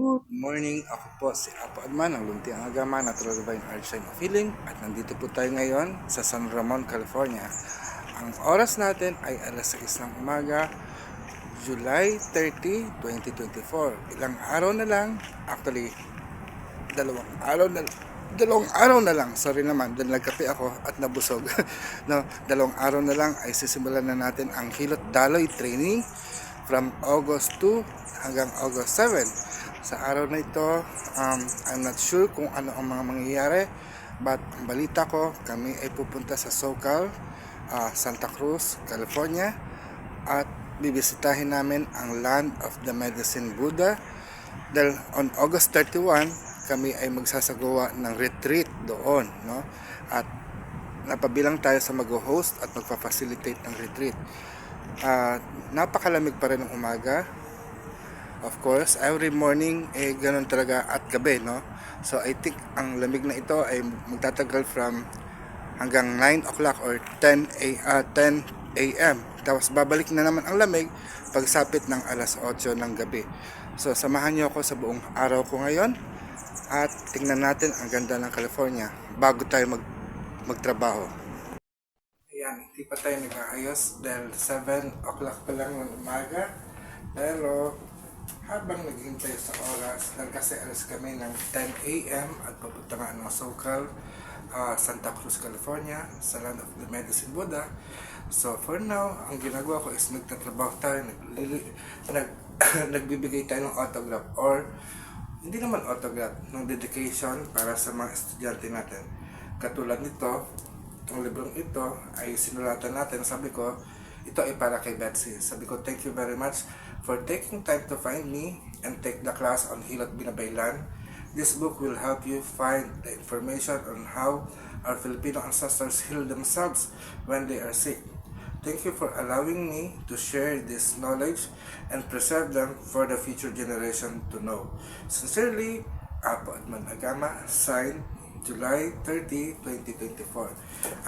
Good morning, ako po si Apo Adman, ang lunti ang agama, Natural Divine Art of Healing at nandito po tayo ngayon sa San Ramon, California. Ang oras natin ay alas 6 ng umaga, July 30, 2024. Ilang araw na lang, actually, dalawang araw na dalawang araw na lang, sorry naman, dahil nagkape ako at nabusog. no, dalawang araw na lang ay sisimulan na natin ang Hilot Daloy training from August 2 hanggang August 7. Sa araw na ito, um, I'm not sure kung ano ang mga mangyayari, but ang balita ko, kami ay pupunta sa SoCal, ah, Santa Cruz, California, at bibisitahin namin ang Land of the Medicine Buddha. Dahil on August 31 kami ay magsasagawa ng retreat doon no? At napabilang tayo sa mag-host at magpa-facilitate ng retreat. Ah, napakalamig pa rin ng umaga of course every morning eh ganun talaga at gabi no so I think ang lamig na ito ay magtatagal from hanggang 9 o'clock or 10 a ah, 10 a.m. Tapos babalik na naman ang lamig pagsapit ng alas 8 ng gabi. So samahan niyo ako sa buong araw ko ngayon at tingnan natin ang ganda ng California bago tayo mag magtrabaho. Ayan, hindi pa tayo nag-aayos dahil 7 o'clock pa lang ng umaga. Pero habang naghihintay sa oras, alas kami ng 10 a.m. at papunta nga ng SoCal, ah, Santa Cruz, California, sa Land of the Medicine Buddha. So for now, ang ginagawa ko is nagtatrabaho tayo, naglili, nag, nagbibigay tayo ng autograph or hindi naman autograph, ng dedication para sa mga estudyante natin. Katulad nito, itong librong ito ay sinulatan natin. Sabi ko, ito ay para kay Betsy. Sabi ko, thank you very much for taking time to find me and take the class on Hilot Binabaylan. This book will help you find the information on how our Filipino ancestors heal themselves when they are sick. Thank you for allowing me to share this knowledge and preserve them for the future generation to know. Sincerely, Apo Adman Agama, signed July 30, 2024.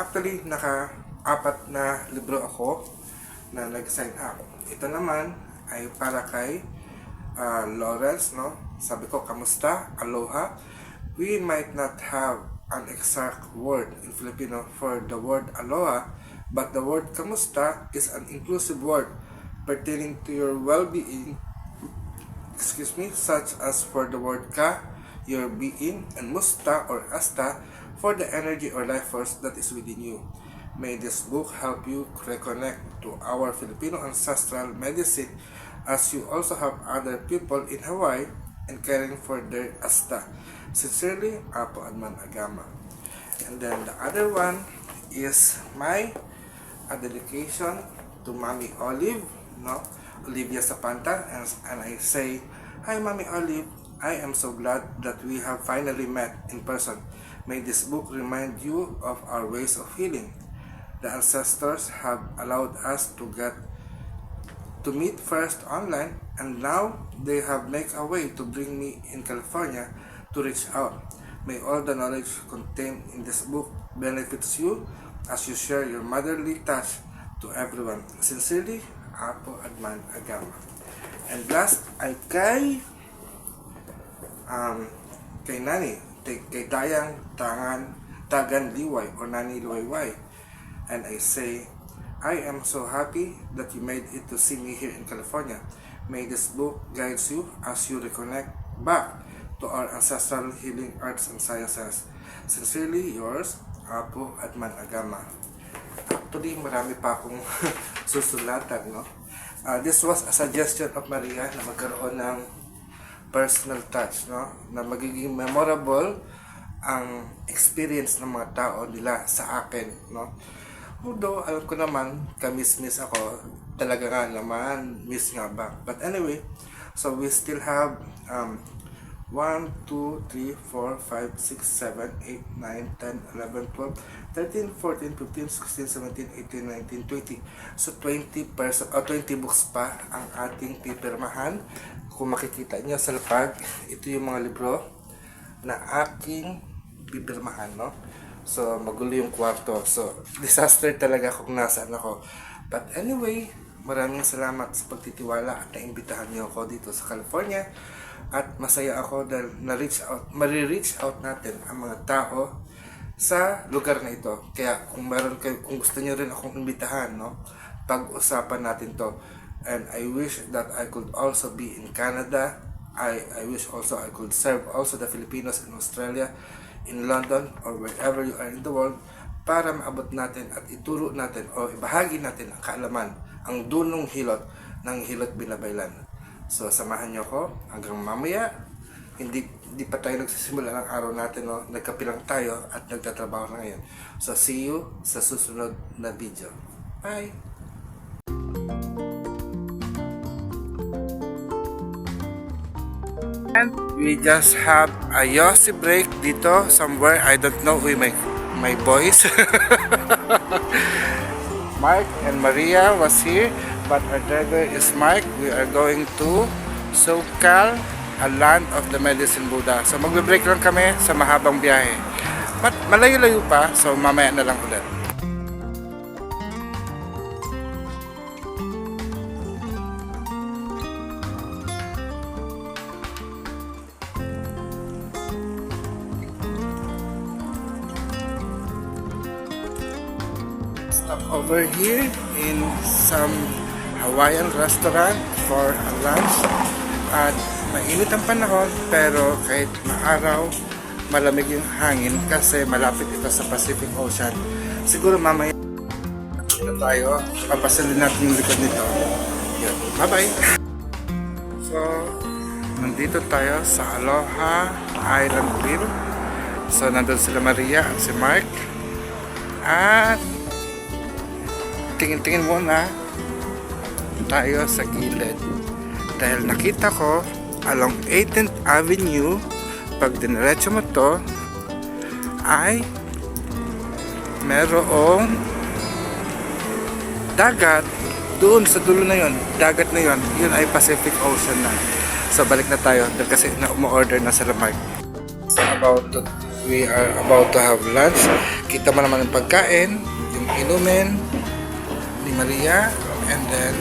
Actually, naka-apat na libro ako na nag-sign up. Ito naman ay para kay ah, Lawrence, no? Sabi ko, kamusta? Aloha. We might not have an exact word in Filipino for the word aloha, but the word kamusta is an inclusive word pertaining to your well-being excuse me, such as for the word ka, your being, and musta or asta for the energy or life force that is within you. May this book help you reconnect to our Filipino ancestral medicine as you also have other people in Hawaii and caring for their asta. Sincerely, Apo Adman Agama. And then the other one is my a dedication to Mommy Olive, no? Olivia Zapanta, and, and I say, Hi Mommy Olive, I am so glad that we have finally met in person. May this book remind you of our ways of healing. The ancestors have allowed us to get to meet first online and now they have make a way to bring me in California to reach out. May all the knowledge contained in this book benefits you as you share your motherly touch to everyone. Sincerely, Apo Adman Agama. And last ay kay um, kay Nani, kay, kay Dayang Tangan, Tagan Liway or Nani Liwayway. And I say, I am so happy that you made it to see me here in California. May this book guides you as you reconnect back to our ancestral healing arts and sciences. Sincerely yours, Apo Adman Agama. Actually, marami pa akong susulatan, no? Ah, this was a suggestion of Maria na magkaroon ng personal touch, no? Na magiging memorable ang experience ng mga tao nila sa akin, no? Although, alam ko naman, kamis-miss ako, talaga nga naman, miss nga ba. But anyway, so we still have um, 1, 2, 3, 4, 5, 6, 7, 8, 9, 10, 11, 12, 13, 14, 15, 16, 17, 18, 19, 20. So 20 perso o 20 books pa ang ating pipirmahan. Kung makikita niyo sa lapag, ito yung mga libro na aking pipirmahan, no? So, magulo yung kwarto. So, disaster talaga kung nasaan ako. But anyway, maraming salamat sa pagtitiwala at naimbitahan niyo ako dito sa California At masaya ako dahil na-reach out, marireach out natin ang mga tao sa lugar na ito. Kaya kung meron kayo, kung gusto niyo rin akong imbitahan, no, pag-usapan natin to. And I wish that I could also be in Canada. I, I wish also I could serve also the Filipinos in Australia, in London, or wherever you are in the world para maabot natin at ituro natin o ibahagi natin ang kaalaman, ang dunong hilot ng hilot binabaylan. So, samahan niyo ako hanggang mamaya. Hindi, hindi pa tayo nagsisimula ng araw natin, no? nagkapilang tayo at nagtatrabaho na ngayon. So, see you sa susunod na video. Bye! And we just have a Yossi break dito somewhere. I don't know with my my boys. Mark and Maria was here, but our driver is Mark. We are going to Sokal, a land of the medicine Buddha. So magbe-break lang kami sa mahabang biyahe. But malayo-layo pa, so mamaya na lang ulit. Over here in some Hawaiian restaurant for a lunch. At mainit ang panahon pero kahit maaraw, malamig yung hangin kasi malapit ito sa Pacific Ocean. Siguro mamaya na tayo, papasalin natin yung likod nito. Yun. Bye-bye! So, nandito tayo sa Aloha Island Grill. So, nandun sila Maria at si Mark. At tingin-tingin muna. Tayo sa gilid. Dahil nakita ko along 18th Avenue pag diniretso mo to ay merong dagat doon sa dulo na yon dagat na yon yun ay Pacific Ocean na. So balik na tayo dahil kasi na umu-order na sa Lamar about to, we are about to have lunch. Kita mo naman ang pagkain yung inumin Maria and then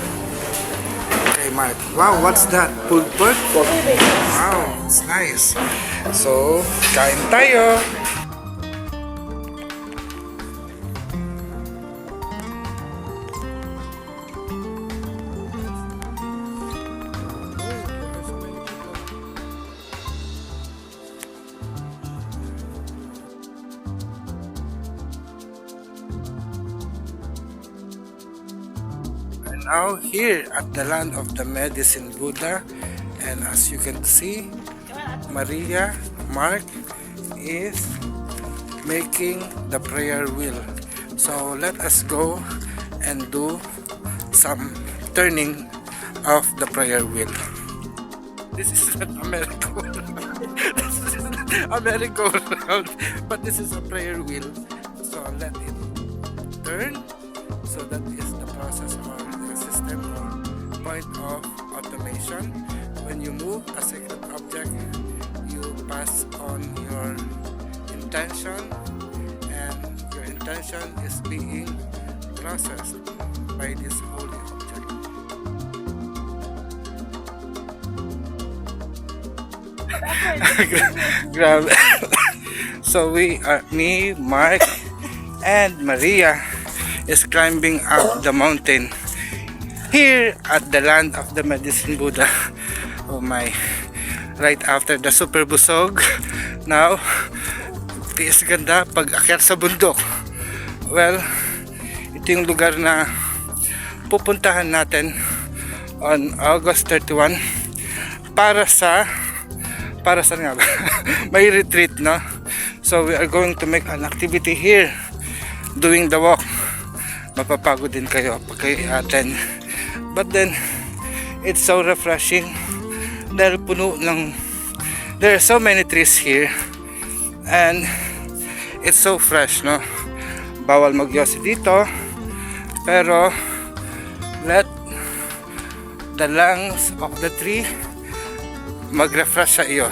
kay Mark. Wow, what's that? Pulled pork? Wow, it's nice. So, kain tayo. Now here at the land of the medicine Buddha. And as you can see Maria Mark is making the prayer wheel. So let us go and do some turning of the prayer wheel. This is not a merry-go-round this is a merry-go-round but this is a prayer wheel. So let it turn so that is the process or point of automation. When you move a sacred object you pass on your intention and your intention is being processed by this holy object. Grabe. so we are me, Mark, and Maria is climbing up the mountain here at the land of the medicine Buddha. Oh my. Right after the super busog. Now, tiis ganda pag akyat sa bundok. Well, ito yung lugar na pupuntahan natin on August 31 para sa para sa nga ba? may retreat no so we are going to make an activity here doing the walk mapapagod din kayo pag kayo attend but then it's so refreshing. Dahil puno ng there are so many trees here. And it's so fresh no? Bawal magyosi dito. Pero let the lungs of the tree mag-refresh sa iyo.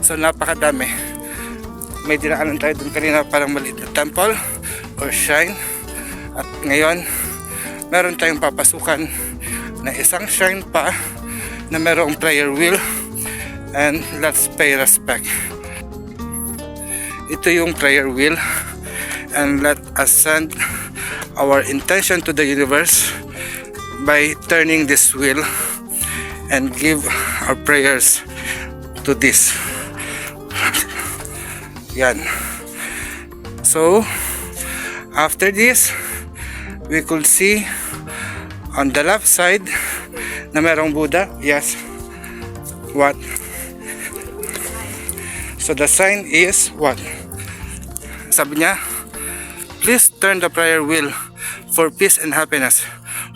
So napakadami. May dinaanan tayo dun kanina parang maliit na temple or shrine. At ngayon meron tayong papasukan na isang shrine pa na merong prayer wheel And let's pay respect. Ito yung prayer wheel. And let us send our intention to the universe by turning this wheel and give our prayers to this. Yan. So, after this, we could see on the left side na merong Buddha. Yes. What? So the sign is what? Sabi niya, please turn the prayer wheel for peace and happiness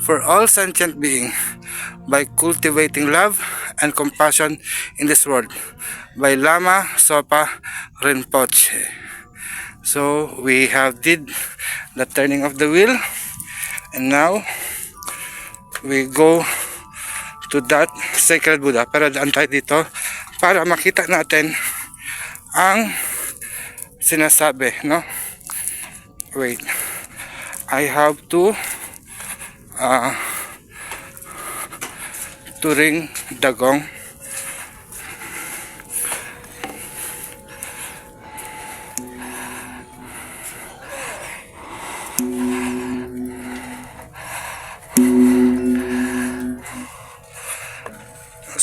for all sentient being by cultivating love and compassion in this world by Lama Sopa Rinpoche. So we have did the turning of the wheel and now we go to that sacred Buddha. Pero daan tayo dito para makita natin ang sinasabi, no? Wait. I have to uh, to ring the gong.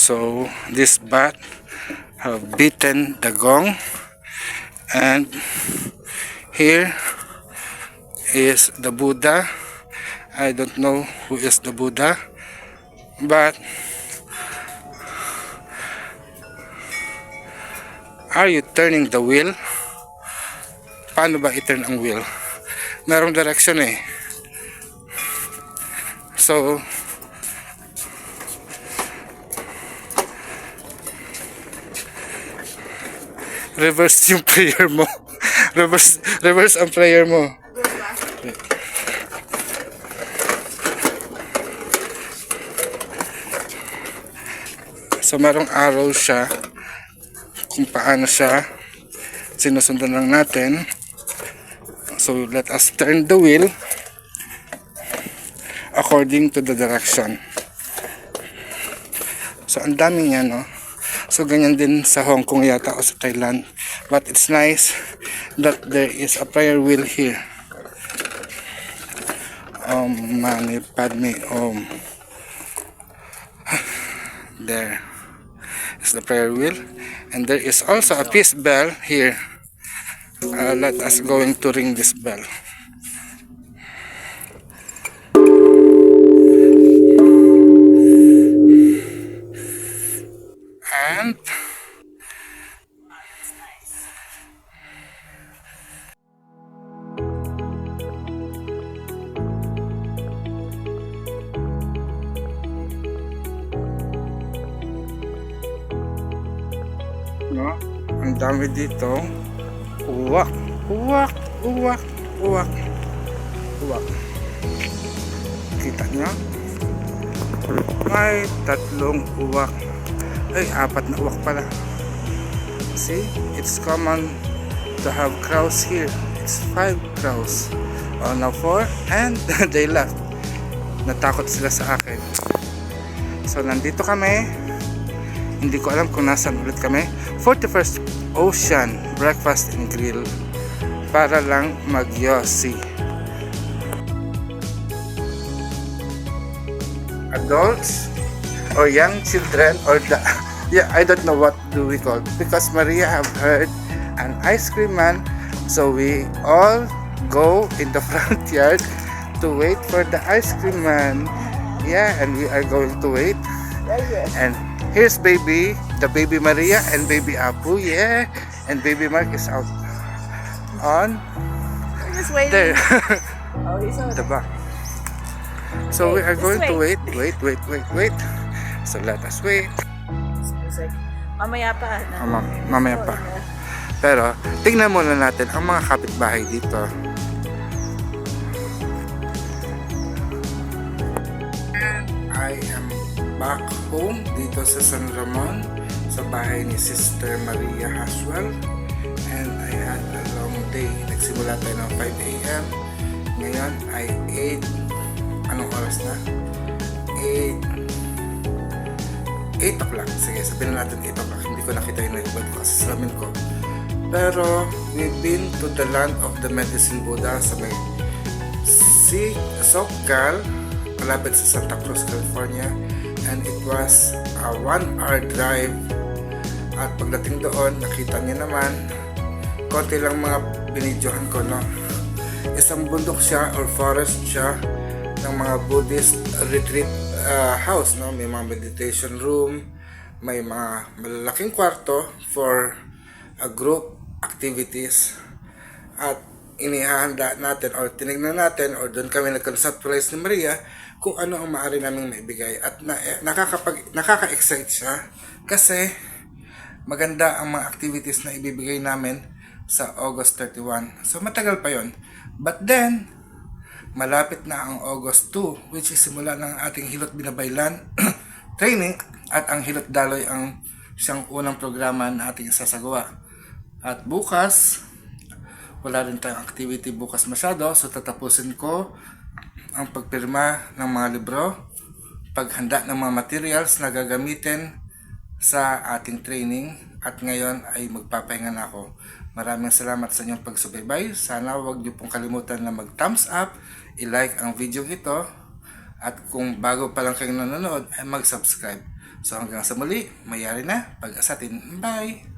So this bat have beaten the gong and here is the Buddha. I don't know who is the Buddha but are you turning the wheel? Paano ba i-turn ang wheel? Merong direction eh. So, reverse yung prayer mo. reverse, reverse ang prayer mo. So, merong arrow siya kung paano siya sinusundan lang natin. So, let us turn the wheel according to the direction. So, ang dami niya, no? So, ganyan din sa Hong Kong yata o sa Thailand. But it's nice that there is a prayer wheel here. Om Mani Padme Om. There is the prayer wheel. And there is also a peace bell here. Uh, let us going to ring this bell. Dami dito. Uwak, uwak, uwak, uwak, uwak. Kita nyo? May tatlong uwak. Ay, apat na uwak pala. See, it's common to have crows here. It's five crows. Oh, now four. And they left. Natakot sila sa akin. So, nandito kami. Hindi ko alam kung nasan ulit kami. 41st Ocean Breakfast and Grill para lang mag-yossi. Adults or young children or the yeah I don't know what do we call because Maria have heard an ice cream man so we all go in the front yard to wait for the ice cream man. Yeah and we are going to wait. And here's baby the baby Maria and baby Apu yeah and baby Mark is out on We're just waiting. there Oh, he's over the back so we Okay, are just going to wait. wait wait wait wait wait so let us wait Music. Mamaya pa. Na. Ah, mam- mamaya pa. Pero, tingnan muna natin ang mga kapitbahay dito. And I am back home dito sa San Ramon sa bahay ni Sister Maria Haswell. And I had a long day. Nagsimula tayo ng 5 a.m. Ngayon ay 8. Anong oras na? 8 8 o'clock. Sige, sabihin na natin 8 o'clock. Hindi ko nakita yung naiubad ko kasi salamin ko. Pero, we've been to the land of the medicine Buddha sa may si Sokal, malapit sa Santa Cruz, California. And it was a one hour drive. At pagdating doon, nakita niyo naman, konti lang mga binidyohan ko, no? Isang bundok siya or forest siya ng mga Buddhist retreat uh, house, no? May mga meditation room, may mga malalaking kwarto for a group activities at inihahanda natin or tinignan natin or doon kami nag-conceptualize ni Maria kung ano ang maaari naming maibigay at na, eh, nakakapag, nakaka-excite siya kasi maganda ang mga activities na ibibigay namin sa August 31. So matagal pa yon. But then, malapit na ang August 2 which is simula ng ating Hilot Binabaylan training at ang Hilot Daloy ang siyang unang programa na ating isasagawa. At bukas, wala rin tayong activity bukas masyado so tatapusin ko ang pagpirma ng mga libro, paghanda ng mga materials na gagamitin sa ating training at ngayon ay magpapahinga na ako. Maraming salamat sa inyong pagsubaybay. Sana huwag niyo pong kalimutan na mag-thumbs up, i-like ang video ito at kung bago pa lang kayong nanonood ay mag-subscribe. So hanggang sa muli, mayari na, pag-asatin. Bye!